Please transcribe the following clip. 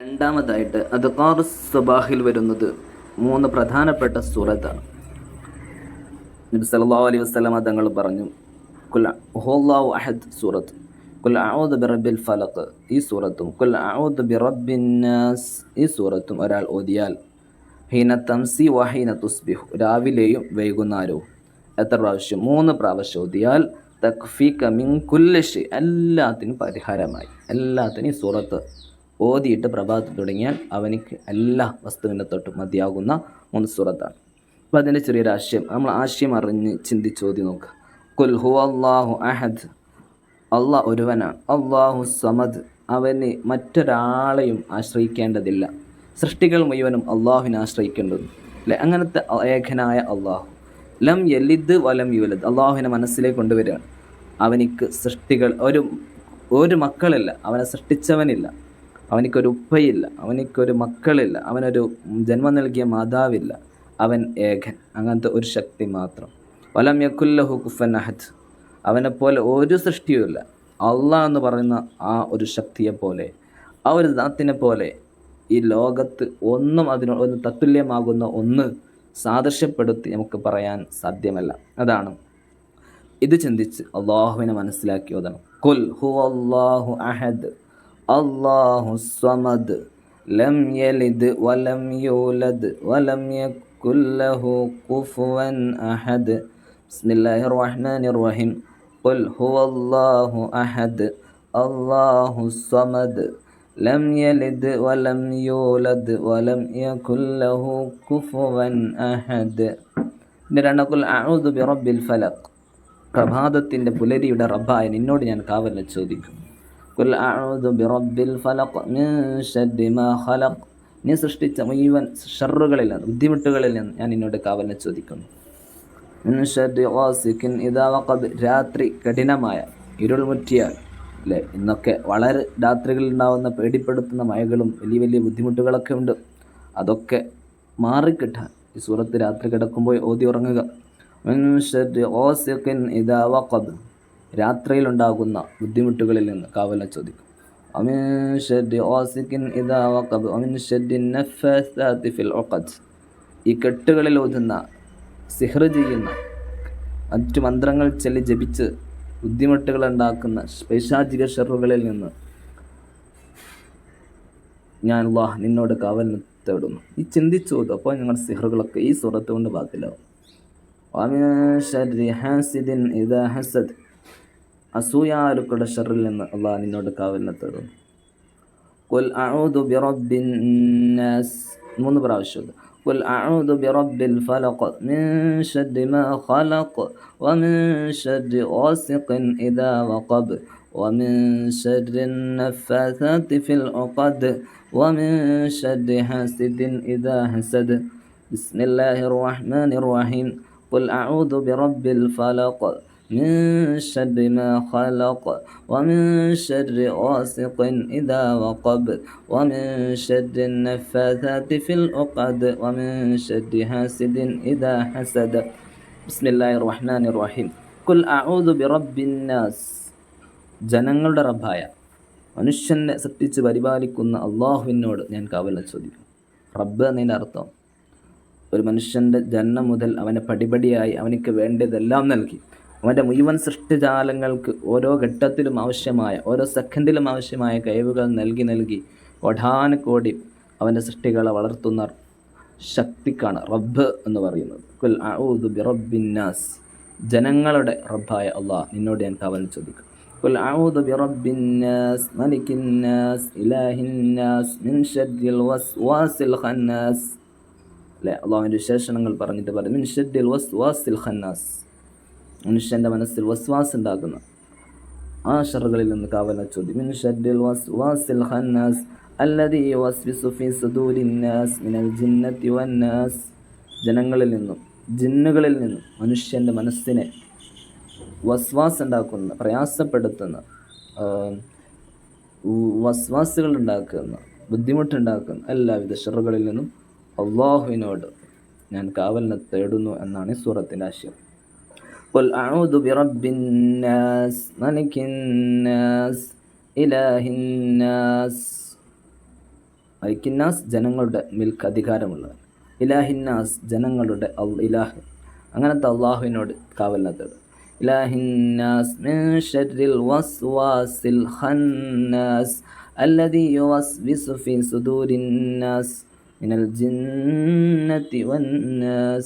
രണ്ടാമതായിട്ട് അദ്കാർ സബാഹിൽ വരുന്നത് മൂന്ന് പ്രധാനപ്പെട്ട സൂറത്താണ്. നബി സല്ലല്ലാഹു അലൈഹി വസല്ലമ തങ്ങൾ പറഞ്ഞു ഹുവല്ലാഹു അഹദ് സൂറത്ത് കുൽ അഊദു ഈ സൂറത്തും കുൽ അഊദു ബിറബ്ബിൻ നാസ് ഈ സൂറത്തും ഒരാൾ ഓതിയാൽ ഹീന തംസി വഹീന തുസ്ബിഹു രാവിലെയും വൈകുന്നേരവും എത്ര പ്രാവശ്യം? മൂന്ന് പ്രാവശ്യം ഓതിയാൽ തക്ഫീ കമിങ് കുല്ലി ഷൈ എല്ലാത്തിനും പരിഹാരമായി. എല്ലാത്തിനും ഈ സൂറത്ത് ഓതിയിട്ട് പ്രഭാതത്തിൽ തുടങ്ങിയാൽ അവനിക്ക് എല്ലാ വസ്തുവിന്റെ തൊട്ടും മതിയാകുന്ന മൂന്ന് സൂറത്താണ്. അപ്പോൾ അതിന്റെ ചെറിയൊരു ആശയം. നമ്മൾ ആശയം അറിഞ്ഞ് ചിന്തിച്ച് ഓതി നോക്കുക. കുൽ ഹു അള്ളാഹു അഹദ്. അള്ളാഹ് ഒരുവനാണ്. അള്ളാഹു സമദ്. അവന് മറ്റൊരാളെയും ആശ്രയിക്കേണ്ടതില്ല. സൃഷ്ടികൾ മുഴുവനും അള്ളാഹുവിനെ ആശ്രയിക്കേണ്ടത് അല്ലെ? അങ്ങനത്തെ ഏകനായ അള്ളാഹു ലം യലിദ് വലം യുവലദ്. അള്ളാഹുവിനെ മനസ്സിലേക്ക് കൊണ്ടുവരികയാണ്. അവനിക്ക് സൃഷ്ടികൾ ഒരു ഒരു മക്കളില്ല. അവനെ സൃഷ്ടിച്ചവനില്ല. അവനിക്കൊരു ഉപ്പയില്ല അവനിക്കൊരു മക്കളില്ല അവനൊരു ജന്മം നൽകിയ മാതാവില്ല. അവൻ ഏകൻ അങ്ങനത്തെ ഒരു ശക്തി മാത്രം. വലം യക്കുല്ലഹു കുഫൻ അഹദ്. അവനെപ്പോലെ ഒരു സൃഷ്ടിയുമില്ല അള്ളാഹ് എന്ന് പറയുന്ന ആ ഒരു ശക്തിയെ പോലെ ആ ഒരു ദാത്തിനെ പോലെ ഈ ലോകത്ത് ഒന്നും അതിനോട് ഒന്ന് തത്തുല്യമാകുന്ന ഒന്ന് സാദൃശ്യപ്പെടുത്തി നമുക്ക് പറയാൻ സാധ്യമല്ല. അതാണ്. ഇത് ചിന്തിച്ച് അള്ളാഹുവിനെ മനസ്സിലാക്കി ഓതണം കുൽ ഹു അള്ളാഹു അഹദ്. അള്ളാഹു സമദ്. ലം യലിദ് വലം യൂലദ് വലം യക്കുല്ലഹു കുഫുവൻ അഹദ്. ബിസ്മില്ലാഹിർ റഹ്മാനിർ റഹീം ഖുൽ ഹുവല്ലാഹു അഹദ്. അല്ലാഹു സമദ്. ലം യലിദ് വലം യൂലദ് വലം യകുല്ലഹു കുഫുവൻ അഹദ്. പിന്നെ അഊദു ബിറബ്ബിൽ ഫലഖ് പ്രഭാതത്തിന്റെ പുലരിയുടെ റബ്ബായ നിന്നോട് ഞാൻ കാവലിനെ ചോദിക്കും. കുൽ ബിറബ്ബിൽ ഫലഖ് മിൻ ശർരി മാ ഖലഖ് നീ സൃഷ്ടിച്ച മുഴുവൻ ഷറുകളിൽ നിന്ന് ബുദ്ധിമുട്ടുകളിൽ നിന്ന് ഞാൻ നിന്നോട് കാവലിനെ ചോദിക്കുന്നു. മിൻ ശർരി ഖാസിഖിൻ ഇദാ വഖബ് രാത്രി കഠിനമായ ഇരുൾ മുറ്റിയാൽ അല്ലേ ഇന്നൊക്കെ വളരെ രാത്രികളിൽ ഉണ്ടാകുന്ന പേടിപ്പെടുത്തുന്ന മഴകളും വലിയ വലിയ ബുദ്ധിമുട്ടുകളൊക്കെ ഉണ്ട്. അതൊക്കെ മാറിക്കിട്ടാൻ ഈ സൂറത്ത് രാത്രി കിടക്കുമ്പോൾ ഓതി ഉറങ്ങുക. മിൻ ശർരി ഖാസിഖിൻ ഇദാ വഖബ് രാത്രിയിലുണ്ടാകുന്ന ബുദ്ധിമുട്ടുകളിൽ നിന്ന് കാവല ചോദിക്കും ومن شر غاسق إذا وقب ومن شر النفاثات في العقد ഈ കെട്ടുകളിൽ ഓതുന്ന സിഹ്ർ ചെയ്യുന്ന മറ്റു മന്ത്രങ്ങൾ ചൊല്ലി ജപിച്ച് ബുദ്ധിമുട്ടുകൾ ഉണ്ടാക്കുന്ന പൈശാചിക ഷെറുകളിൽ നിന്ന് ഞാൻ അള്ളാഹ് നിന്നോട് കാവലിന് തേടുന്നു ഈ ചിന്തിച്ചു ഓതും അപ്പോൾ ഞങ്ങളുടെ സിഹറുകളൊക്കെ ഈ സുറത്ത് കൊണ്ട് ബാക്കിലാവും അസൂയാലുക്കളുടെ ഷറിൽ നിന്ന് അള്ളാഹ് നിന്നോട് കാവലിനെ തേടുന്നു കുൽ അഊദു ബിറബ്ബിൻ നാസ് മൂന്ന് പ്രാവശ്യം قل أعوذ برب الفلق من شر ما خلق ومن شر غاسق إذا وقب ومن شر النفاثات في العقد ومن شر حاسد إذا حسد بسم الله الرحمن الرحيم قل أعوذ برب الفلق من شر ما خلق ومن شر غاسق إذا وقب ومن شر النفاثات في العقد ومن شر حاسد إذا حسد بسم الله الرحمن الرحيم قل أعوذ برب الناس ജനങ്ങളുടെ റബ്ബായ മനുഷ്യനെ സൃഷ്ടിച്ച് പരിപാലിക്കുന്ന അള്ളാഹുവിനോട് ഞാൻ കാവല ചോദിക്കും റബ്ബ് എന്നതിൻ്റെ അർത്ഥം ഒരു മനുഷ്യൻ്റെ ജന്മം മുതൽ അവനെ പടിപടിയായി അവനിക്ക് വേണ്ടതെല്ലാം നൽകി അവന്റെ മുഴുവൻ സൃഷ്ടിജാലങ്ങൾക്ക് ഓരോ ഘട്ടത്തിലും ആവശ്യമായ ഓരോ സെക്കൻഡിലും ആവശ്യമായ കഴിവുകൾ നൽകി നൽകി കോടാനുകോടി അവന്റെ സൃഷ്ടികളെ വളർത്തുന്ന ശക്തിക്കാണ് റബ്ബ് എന്ന് പറയുന്നത്. കുൽ അഊദു ബി റബ്ബിന്നാസ് ജനങ്ങളുടെ റബ്ബായ അള്ളാഹ് നിന്നോട് ഞാൻ കവൽ ചോദിക്കും. കുൽ അഊദു ബി റബ്ബിന്നാസ് മലിക്കിന്നാസ് ഇലാഹിന്നാസ് മിൻ ഷർരിൽ വസ്വാസിൽ ഖന്നാസ്. അല്ലേ? അള്ളാഹുവിന്റെ പറഞ്ഞിട്ട് പറയും മിൻ ഷർരിൽ വസ്വാസിൽ ഖന്നാസ്. മനുഷ്യന്റെ മനസ്സിൽ വസ്വാസ് ഉണ്ടാക്കുന്ന. ആ ഷറുകളിൽ നിന്ന് കാവല ചോദ്യം. ജനങ്ങളിൽ നിന്നും ജിന്നുകളിൽ നിന്നും മനുഷ്യന്റെ മനസ്സിനെ വസ്വാസ് ഉണ്ടാക്കുന്ന പ്രയാസപ്പെടുത്തുന്ന വസ്വാസുകൾ ഉണ്ടാക്കുന്ന ബുദ്ധിമുട്ടുണ്ടാക്കുന്ന എല്ലാവിധ ഷറുകളിൽ നിന്നും അള്ളാഹുവിനോട് ഞാൻ കാവലിനെ തേടുന്നു എന്നാണ് സൂറത്തിന്റെ ആശയം. قل أعوذ برب الناس ملك الناس إله الناس ഐക്കിന്നാസ് ജനങ്ങളുടെ മിൽക്ക് അധികാരമുള്ളവൻ ഇലാഹിന്നാസ് ജനങ്ങളുടെ അൽ ഇലാഹ് അങ്ങനത്തെ അള്ളാഹുവിനോട് കാവലിനെ തേടും ഇലാഹിന്നാസ് മിൻ ഷർരിൽ വസ്വാസിൽ ഖന്നാസ് الذي يوسوس في صدور الناس من الجنة والناس